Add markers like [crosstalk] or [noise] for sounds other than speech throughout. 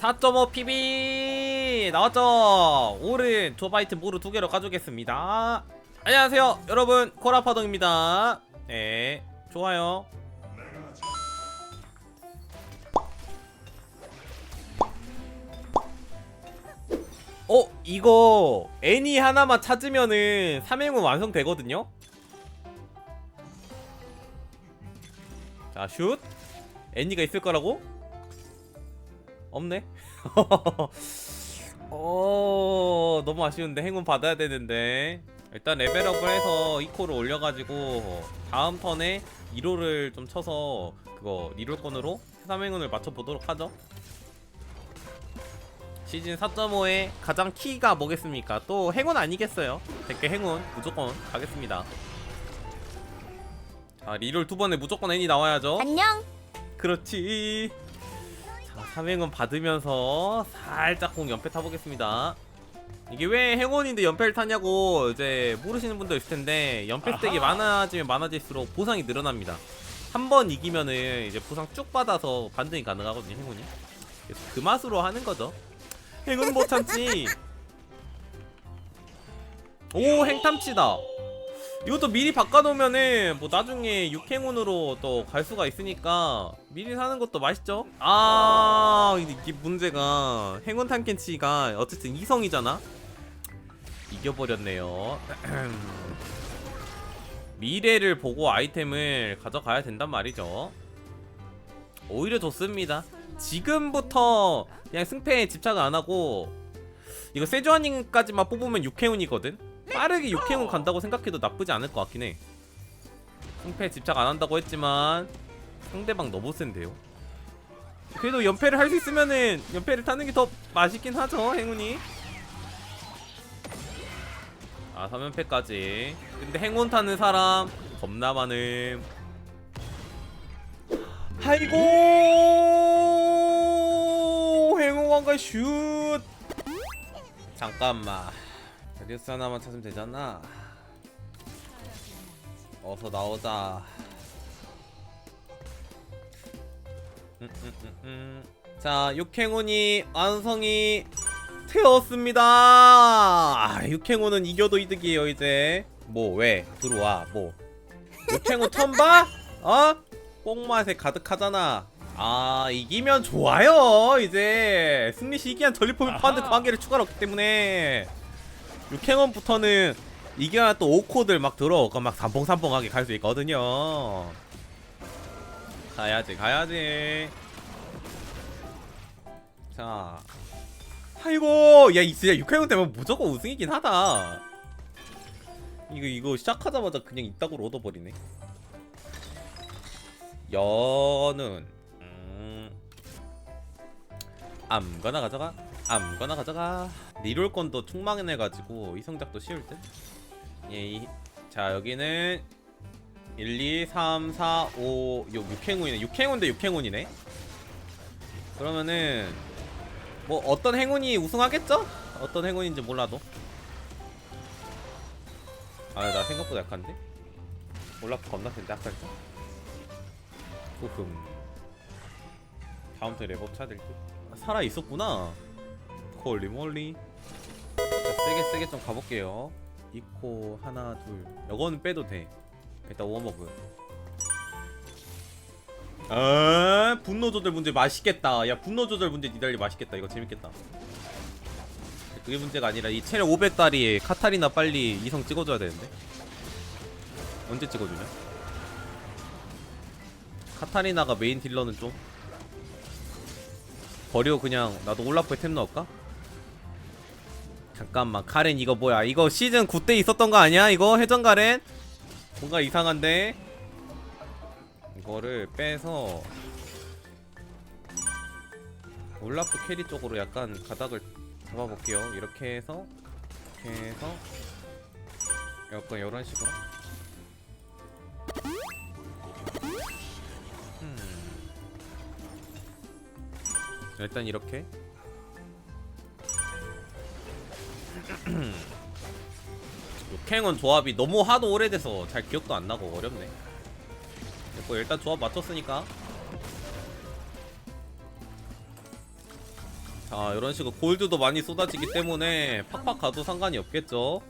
4.5 PB 나왔죠? 오른 조바이트 모루 두 개로 가져오겠습니다. 안녕하세요 여러분. 코라파동입니다. 네 좋아요. 어 이거 애니 하나만 찾으면은 3행운 완성되거든요? 자슛. 애니가 있을 거라고? 없네. [laughs] 어 너무 아쉬운데 행운 받아야 되는데 일단 레벨업을 해서 2코를 올려가지고 다음 턴에 2로를 좀 쳐서 그거 리롤건으로 3행운을 맞춰보도록 하죠. 시즌 4.5의 가장 키가 뭐겠습니까? 또 행운 아니겠어요? 100개 행운 무조건 가겠습니다. 자 리롤 두 번에 무조건 애니 나와야죠. 안녕. 그렇지. 자, 3행은 받으면서 살짝 공 연패 타보겠습니다. 이게 왜 행운인데 연패를 타냐고 이제 모르시는 분도 있을 텐데 연패 스택이 많아지면 많아질수록 보상이 늘어납니다. 한 번 이기면은 이제 보상 쭉 받아서 반등이 가능하거든요, 행운이. 그래서 그 맛으로 하는 거죠. 행운 못 참지. [laughs] 오, 행탐치다. 이것도 미리 바꿔놓으면은 뭐 나중에 육행운으로 또 갈 수가 있으니까 미리 사는 것도 맛있죠? 아 이게 문제가 행운 탐켄치가 어쨌든 이성이잖아? 이겨버렸네요 [clears throat] 미래를 보고 아이템을 가져가야 된단 말이죠 오히려 좋습니다 지금부터 그냥 승패에 집착을 안하고 이거 세주아닝까지만 뽑으면 육행운이거든? 빠르게 육행운 간다고 생각해도 나쁘지 않을 것 같긴 해. 승패 집착 안 한다고 했지만 상대방 너무 센데요. 그래도 연패를 할 수 있으면은 연패를 타는 게 더 맛있긴 하죠, 행운이. 아, 3연패까지. 근데 행운 타는 사람 겁나 많음. 아이고! 행운왕과 슛! 잠깐만. 다리우스 하나만 찾으면 되잖아. 어서 나오자. 음, 음, 음, 음. 자, 육행운이 완성이 되었습니다. 아, 육행운은 이겨도 이득이에요 이제. 뭐 왜? 들어와 뭐. 육행운 턴 봐? 어? 뽕맛에 가득하잖아. 아 이기면 좋아요 이제 승리 시기한 전리품을 파는 관계를 추가로 했기 때문에 6행원부터는 이겨야 또 5코들 막 들어오고 막 삼봉삼봉하게 갈 수 있거든요. 가야지 가야지. 자 아이고 야이 진짜 6행원 되면 무조건 우승이긴 하다. 이거 이거 시작하자마자 그냥 이따구로 얻어버리네. 연은 음 아무거나 가져가 아무거나 가져가 리롤 건도 충망해가지고 이 성작도 쉬울 듯. 예, 이, 자 여기는 1, 2, 3, 4, 5, 6, 6행운이네. 6행운 대 6행운이네. 그러면은 뭐 어떤 행운이 우승하겠죠? 어떤 행운인지 몰라도. 아 나 생각보다 약한데. 올라프 겁나 센데 아까 좀. 우흠. 다음 턴 레버 차야 될 듯. 아, 살아 있었구나. 홀리몰리. 자, 세게 세게 좀 가볼게요. 이코 하나 둘. 이거는 빼도 돼. 일단 워머그. 아 분노 조절 문제 맛있겠다. 야 분노 조절 문제 니달리 맛있겠다. 이거 재밌겠다. 그게 문제가 아니라 이 체력 500달이 카타리나 빨리 이성 찍어줘야 되는데. 언제 찍어주냐? 카타리나가 메인 딜러는 좀 버려 그냥 나도 올라프에 템 넣을까? 잠깐만 카렌 이거 뭐야? 이거 시즌 9 때 있었던 거 아니야? 이거? 회전 카렌? 뭔가 이상한데? 이거를 빼서 올라프 캐리 쪽으로 약간 가닥을 잡아볼게요. 이렇게 해서 이렇게 해서 약간 이런 식으로. 음. 일단 이렇게 육행은 조합이 너무 하도 오래돼서 잘 기억도 안 나고 어렵네. 뭐 일단 조합 맞췄으니까 자 이런 식으로 골드도 많이 쏟아지기 때문에 팍팍 가도 상관이 없겠죠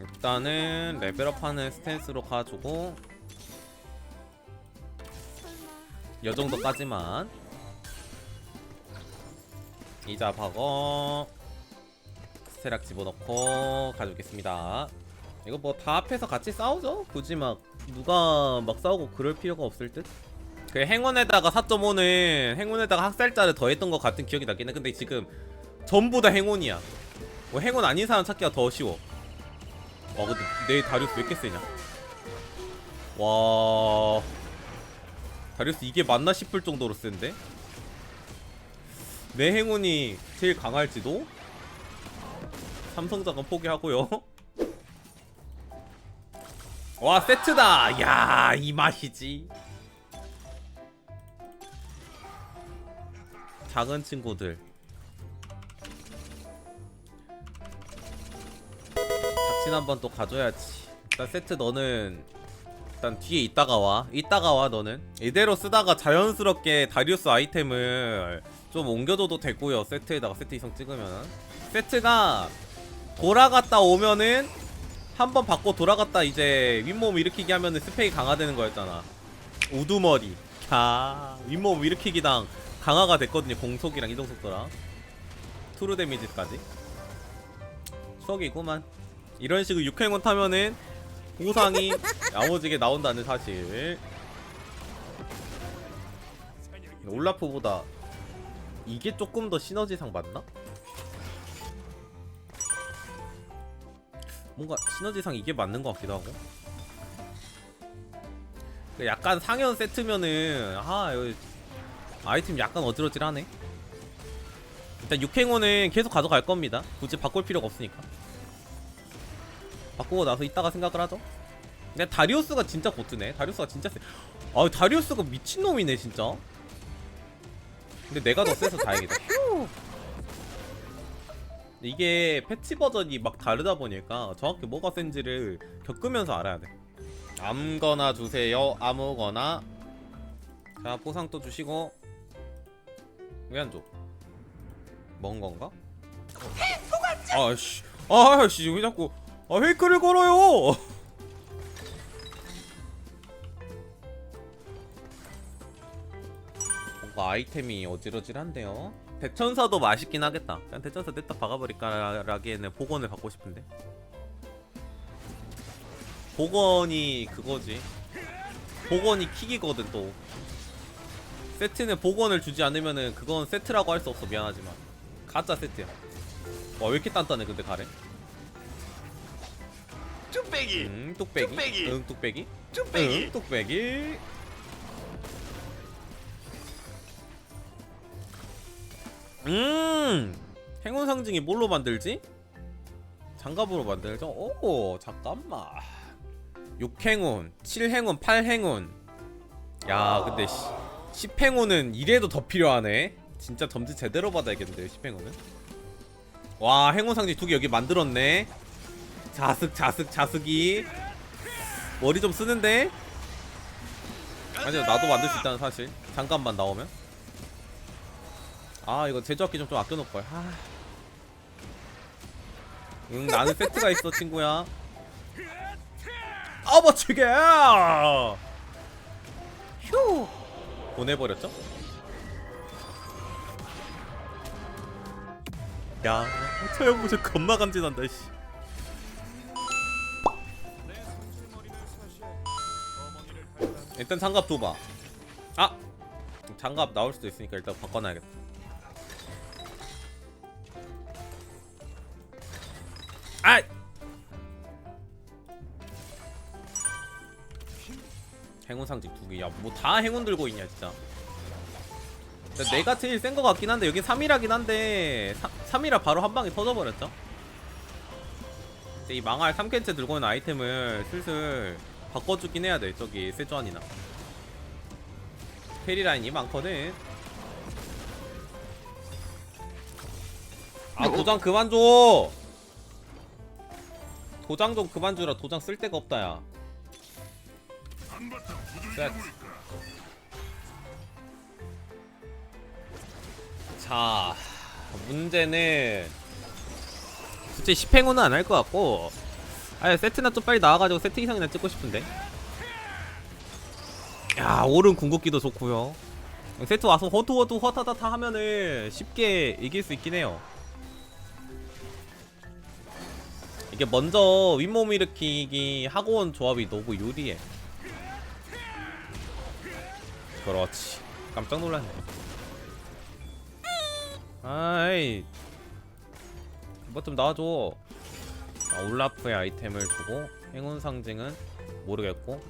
일단은 레벨업하는 스탠스로 가지고 요 정도까지만. 이자 박어. 스테락 집어넣고 가져오겠습니다. 이거 뭐 다 앞에서 같이 싸우죠? 굳이 막 누가 막 싸우고 그럴 필요가 없을 듯? 그 행운에다가 4.5는 행운에다가 학살자를 더했던 것 같은 기억이 나긴 해. 근데 지금 전부 다 행운이야. 뭐 행운 아닌 사람 찾기가 더 쉬워. 와 근데 내 다리우스 왜 이렇게 세냐? 와 다리우스 이게 맞나 싶을 정도로 센데? 내 행운이 제일 강할지도? 삼성자가 포기하고요. [laughs] 와 세트다! 야 이 맛이지. 작은 친구들. 작신 한번 또 가져야지. 일단 세트 너는 일단 뒤에 있다가 와. 있다가 와 너는. 이대로 쓰다가 자연스럽게 다리우스 아이템을 좀 옮겨줘도 되고요 세트에다가 세트 이상 찍으면 세트가 돌아갔다 오면은 한 번 받고 돌아갔다 이제 윗몸 일으키기 하면은 스펙이 강화되는 거였잖아. 우두머리. 야 윗몸 일으키기당 강화가 됐거든요 공속이랑 이동 속도랑. 투루 데미지까지. 추억이구만. 이런 식으로 육행원 타면은 보상이 야무지게 나온다는 사실. 올라프보다 이게 조금 더 시너지상 맞나? 뭔가 시너지상 이게 맞는 것 같기도 하고. 그 약간 상현 세트면은 아 여기 아이템 약간 어지러질하네. 일단 육행원은 계속 가져갈 겁니다. 굳이 바꿀 필요가 없으니까 바꾸고 나서 이따가 생각을 하죠. 근데 다리우스가 진짜 고트네. 다리우스가 진짜 세. 아 다리우스가 미친놈이네 진짜. 근데 내가 더 세서 다행이다. 이게 패치 버전이 막 다르다 보니까 정확히 뭐가 센지를 겪으면서 알아야 돼. 아무거나 주세요. 아무거나. 자 보상 또 주시고. 왜 안 줘? 먹은 건가? 아씨. 아씨 왜 자꾸 아 페이크를 걸어요. 뭔가 아이템이 어지러질한데요? 대천사도 맛있긴 하겠다. 그냥 대천사 냈다 박아버릴까 라기에는 복원을 받고 싶은데. 복원이 그거지. 복원이 킥이거든 또. 세트는 복원을 주지 않으면은 그건 세트라고 할 수 없어 미안하지만. 가짜 세트야. 와 왜 이렇게 단단해 근데 가래 뚝배기. 응 뚝배기? 뚝배기. 응 뚝배기? 뚝배기. 응 뚝배기. 음 행운 상징이 뭘로 만들지? 장갑으로 만들죠? 오 잠깐만. 6행운 7행운 8행운. 야 근데 10행운은 이래도 더 필요하네. 진짜 점수 제대로 받아야겠는데요 10행운은? 와 행운 상징 두 개 여기 만들었네 자슥 자슥 자슥이. 머리 좀 쓰는데? 아니요 나도 만들 수 있다는 사실. 잠깐만 나오면. 아 이거 제조학기 좀, 좀 아껴놓을걸. 아. 응 나는 세트가 있어 친구야. 아버치게! 휴. 보내버렸죠? 야 처형부실 겁나 감진한다 씨 일단 장갑 둬봐 아! 장갑 나올 수도 있으니까 일단 바꿔놔야겠다 아! 행운 상징 두 개. 야, 뭐 다 행운 들고 있냐, 진짜. 내가 제일 센 거 같긴 한데 여기 3이라긴 한데 3, 이라 바로 한 방에 터져버렸죠. 이 망할 3캔째 들고 있는 아이템을 슬슬 바꿔주긴 해야 돼. 저기 세조안이나. 캐리 라인이 많거든. 아 도장 그만 줘. 도장 좀 그만 주라. 도장 쓸 데가 없다 야. 세트 자 문제는 솔직히 10행운은 안 할 것 같고 아예 세트나 좀 빨리 나와가지고 세트 이상이나 찍고 싶은데. 야 오른 궁극기도 좋고요. 세트 와서 허투허투 허타타타 하면은 쉽게 이길 수 있긴 해요. 이게 먼저 윗몸 일으키기 하고 온 조합이 너무 유리해 그렇지. 깜짝 놀랐네. 아이. 뭐 좀 나와줘 아, 올라프의 아이템을 주고 행운 상징은 모르겠고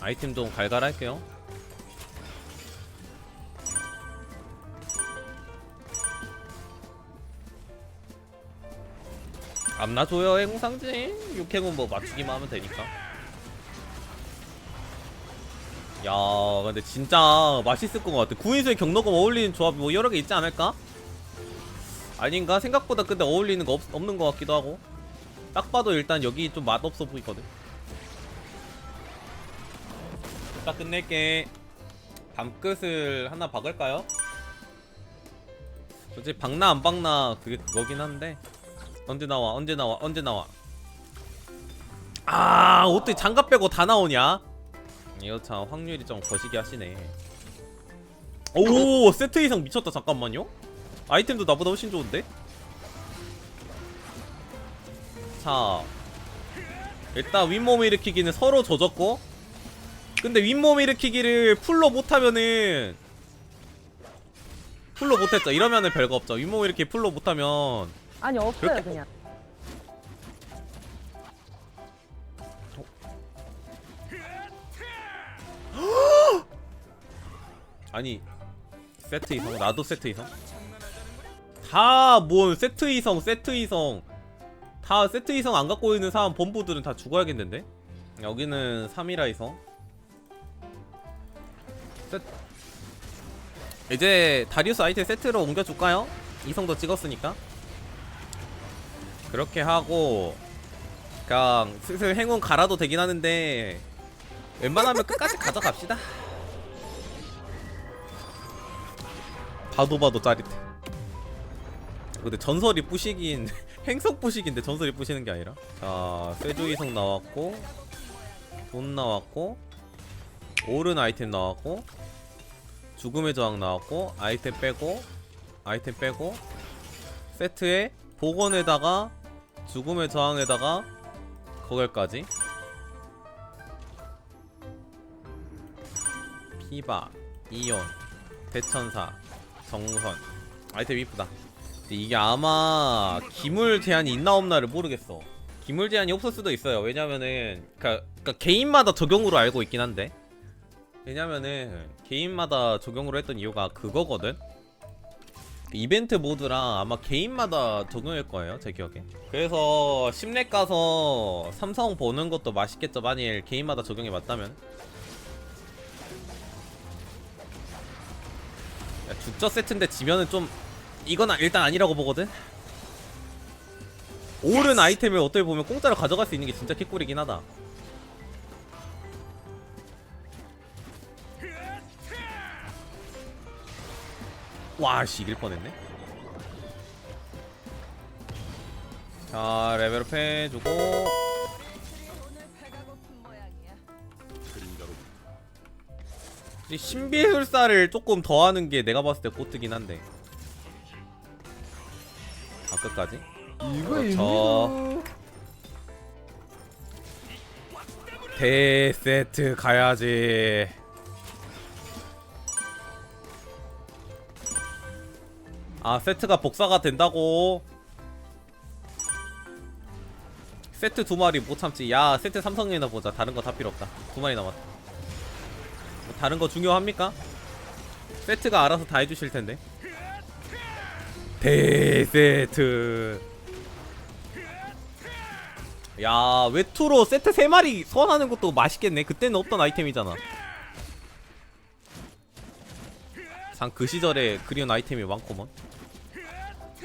아이템 좀 갈갈할게요. 안 놔줘요 행운 상징. 육행운 뭐 맞추기만 하면 되니까. 야 근데 진짜 맛있을 것 같아. 구인수의 경로금 어울리는 조합이 뭐 여러 개 있지 않을까? 아닌가? 생각보다 근데 어울리는 거 없, 없는 것 같기도 하고 딱 봐도 일단 여기 좀 맛없어 보이거든. 딱 끝낼게. 밤끝을 하나 박을까요? 솔직히 박나 안 박나 그게 그거긴 한데. 언제 나와 언제 나와 언제 나와? 아 어떻게 장갑 빼고 다 나오냐? 이거 참 확률이 좀 거시기 하시네. 오 세트 이상 미쳤다 잠깐만요. 아이템도 나보다 훨씬 좋은데 자 일단 윗몸 일으키기는 서로 젖었고 근데 윗몸 일으키기를 풀로 못하면은 풀로 못했죠. 이러면은 별거 없죠. 윗몸 일으키기 풀로 못하면 아니 없어요 그렇게- 그냥. 아니 세트 이성? 나도 세트 이성? 다 뭔 세트 이성 세트 이성 다 세트 이성 안 갖고 있는 사람 본부들은 다 죽어야겠는데? 여기는 3이라 이성. 세... 이제 다리우스 아이템 세트로 옮겨줄까요? 이성도 찍었으니까. 그렇게 하고 그냥 슬슬 행운 갈아도 되긴 하는데 웬만하면 끝까지 가져갑시다. 봐도 봐도 짜릿해. 근데 전설이 부시긴 행성 부시기인데 전설이 부시는 게 아니라. 자, 세조이성 나왔고, 돈 나왔고, 오른 아이템 나왔고, 죽음의 저항 나왔고, 아이템 빼고, 아이템 빼고, 세트에 복원에다가 죽음의 저항에다가 거ገል까지. 피바, 이온, 대천사, 정선 아이템 이쁘다 근데 이게 아마 기물 제한이 있나 없나를 모르겠어. 기물 제한이 없을 수도 있어요. 왜냐면은 그니까, 그니까 개인마다 적용으로 알고 있긴 한데. 왜냐면은 개인마다 적용으로 했던 이유가 그거거든. 이벤트 모드랑 아마 개인마다 적용일 거예요 제 기억에. 그래서 10렙 가서 삼성 보는 것도 맛있겠죠 만일 개인마다 적용이 맞다면. 야, 죽저 세트인데 지면은 좀 이건 아- 일단 아니라고 보거든. 오른 아이템을 어떻게 보면 공짜로 가져갈 수 있는 게 진짜 개꿀이긴 하다. 와, 씨 이길 뻔했네. 자, 레벨업 해주고 이 신비술사를 조금 더 하는 게 내가 봤을 때 꼬트긴 한데. 아, 끝까지? 그렇죠. 대세트 가야지. 아, 세트가 복사가 된다고. 세트 두 마리 못 참지. 야, 세트 삼성이나 보자. 다른 거 다 필요 없다. 두 마리 남았다. 뭐 다른 거 중요합니까? 세트가 알아서 다 해주실 텐데. 대세트. 야 외투로 세트 3마리 소환하는 것도 맛있겠네. 그때는 없던 아이템이잖아. 상그 시절에 그리운 아이템이 많구먼.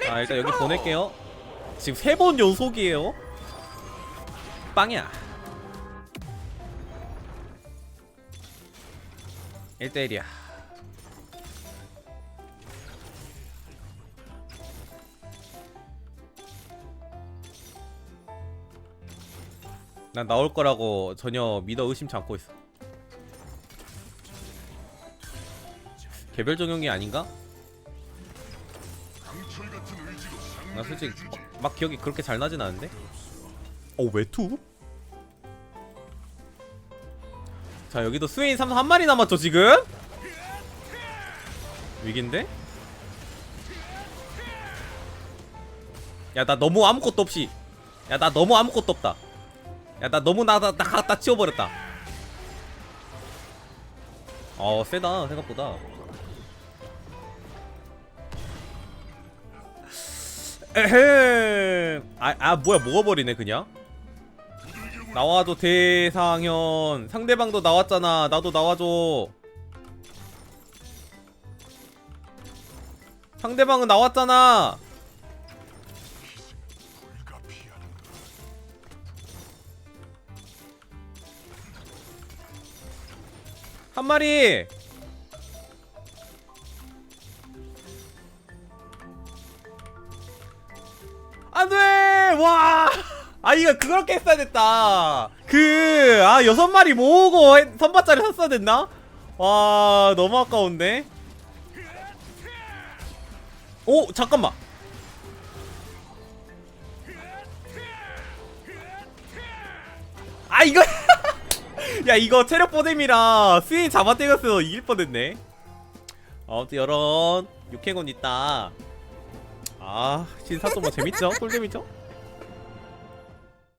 아 일단 여기 보낼게요. 지금 세 번 연속이에요. 빵이야. 1대1이야 난 나올 거라고 전혀 믿어 의심치 않고 있어 개별 적용이 아닌가? 나 솔직히 막, 막 기억이 그렇게 잘 나진 않은데? 어 외투? 자 여기도 스웨인 삼성 한 마리 남았죠 지금? 위기인데? 야 나 너무 아무것도 없이 야 나 너무 아무것도 없다 야 나 너무 나다 나 갖다 치워버렸다. 어 세다 생각보다. 에헴 아, 아 뭐야 먹어버리네 그냥? 나와줘 대상현. 상대방도 나왔잖아. 나도 나와줘. 상대방은 나왔잖아 한 마리. 안돼! 와! [laughs] 아이가 그렇게 했어야 됐다. 그 아 여섯 마리 모으고 해- 선바짜리 샀어야 됐나? 와 너무 아까운데? 오 잠깐만. 아 이거 [laughs] 야 이거 체력 보뎀이라 스윙 잡아떼겼어 이길 뻔했네 아무튼 여런 육행운 있다 아 신사도 뭐 재밌죠? 꿀 재밌죠?